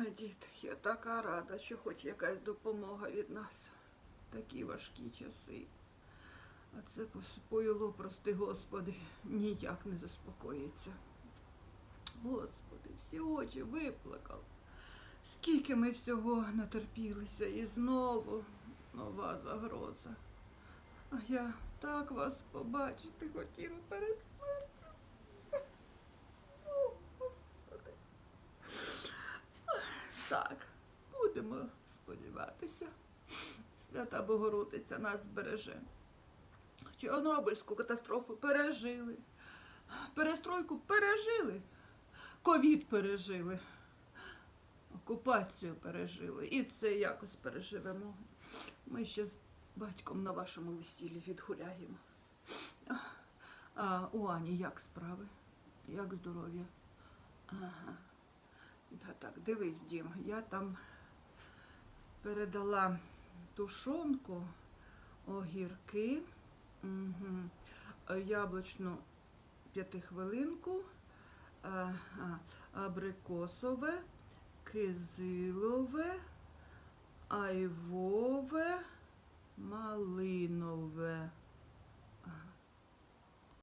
Ой, дід, я така рада, що хоч якась допомога від нас. Такі важкі часи. А це пойло, прости Господи, ніяк не заспокоїться. Господи, всі очі виплакав. Скільки ми всього натерпілися і знову нова загроза. А я так вас побачити хотіла перед смертю. О, Господи. Так, будемо сподіватися. Свята Богородиця нас збереже. Чорнобильську катастрофу пережили. Перестройку пережили. Ковід пережили. Окупацію пережили. І це якось переживемо. Ми ще з батьком на вашому весіллі відгуляємо. А, А у Ані як справи? Як здоров'я? Ага. Та так, дивись, Дім, я там передала тушонку, огірки, угу, яблучну п'ятихвилинку, а, абрикосове, кизилове, айвове, малинове.